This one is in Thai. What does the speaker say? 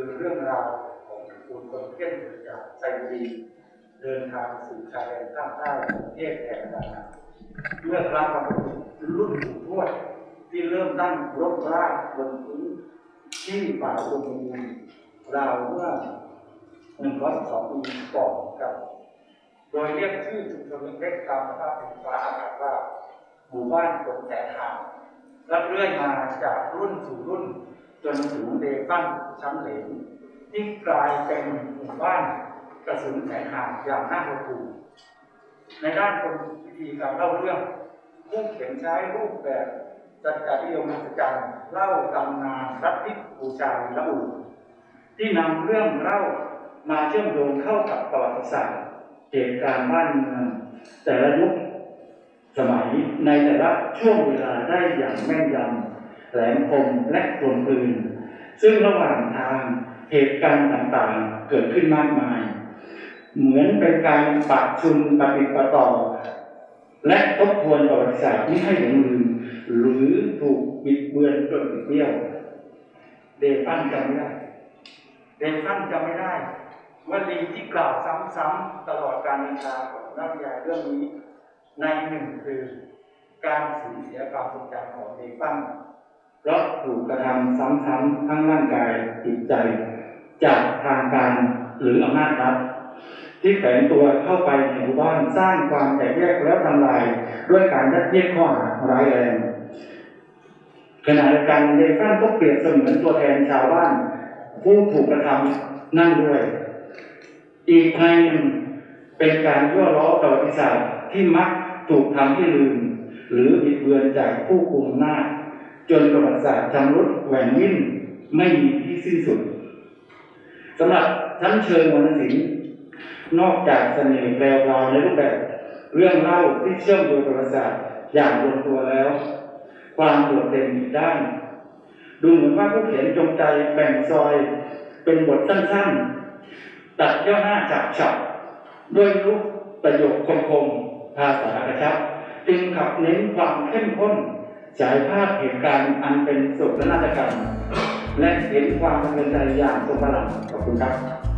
คนเที่ยงจากไซบีเดินทางสู่ชายแดนภาคใต้ของประเทศแห่งต่างๆเมื่อครั้งบรรพบุรุษรุ่นปู่ทวดที่เริ่มตั้งรกรากบนพื้นที่ป่าอุดมสมบูรณ์ราวเมื่อหนึ่งร้อยสองปีก่อนครับ โดยเรียกชื่อชุมชนเล็กๆตามสภาพแผ่นฟ้าอากาศว่าหมู่บ้านสนแสนหางรับเรื่อยมาจากรุ่นสู่รุ่น จนถึงเดฟันชั้นเหลนที่กลายเป็นหมู่บ้านกระสุนแสนหางอย่างน่าหดหู่ในด้านคนวิธีการเล่าเรื่องผู้เขียนใช้รูปแบบจัดการนิยมมหัศจรรย์เล่าตำนานรัฐิบูชาละอูที่นำเรื่องเล่ามาเชื่อมโยงเข้ากับประวัติศาสตร์เหตุการณ์บ้านเมืองแต่ละยุคสมัยในแต่ละช่วงเวลาได้อย่างแม่นยำ แหลมคมและกลมกลืน ซึ่งระหว่างทางเหตุการณ์ต่างๆเกิดขึ้นมากมาย เหมือนเป็นการปะชุมปฏิปต่อ และทบทวนประวัติศาสตร์ที่ให้หลงลืม หรือถูกบิดเบือนจนเบี้ยว เดฟันจำไม่ได้ เดฟันจำไม่ได้วลีที่กล่าวซ้ำๆตลอดการนินทาของนักวิทยเรื่องนี้ ในหนึ่งคือการสูญเสียความทรงจำของเดฟัน เพราะถูกกระทำซ้ำๆทั้งร่างกายจิตใจ จากทางการหรืออำนาจรัฐที่แฝงตัวเข้าไปในหมู่บ้านสร้างความแตกแยกและทำลาย ด้วยการยัดเยียดข้อหาร้ายแรงขณะเดียวกันเดฟันก็เปรียบเสมือนตัวแทนชาวบ้าน ผู้ถูกกระทำนั่นด้วย อีกทางหนึ่งเป็นการยั่วล้อประวัติศาสตร์ที่มักถูกทำให้ลืม หรือบิดเบือนจากผู้กุมอำนา จนประวัติศาสตร์ชำรุดแหว่งวิ่นไม่มีที่สิ้นสุดสำหรับชั้นเชิงวรรณศิลป์นอกจากเสน่ห์แปลวาวในรูปแบบ เรื่องเล่าที่เชื่อมโยงประวัติศาสตร์อย่างลงตัวแล้ว ความโดดเด่นด้าน ดูเหมือนว่าผู้เขียนจงใจแบ่งซอย เป็นบทสั้นๆ ตัดย่อหน้าจับฉับด้วยรูปประโยคคมๆภาษากระชับ จึงขับเน้นความเข้มข้น ฉายภาพเหตุการณ์อันเป็นสุขและนาฏกรรม และเห็นความสะเทือนใจอย่างทรงพลังขอบคุณครับ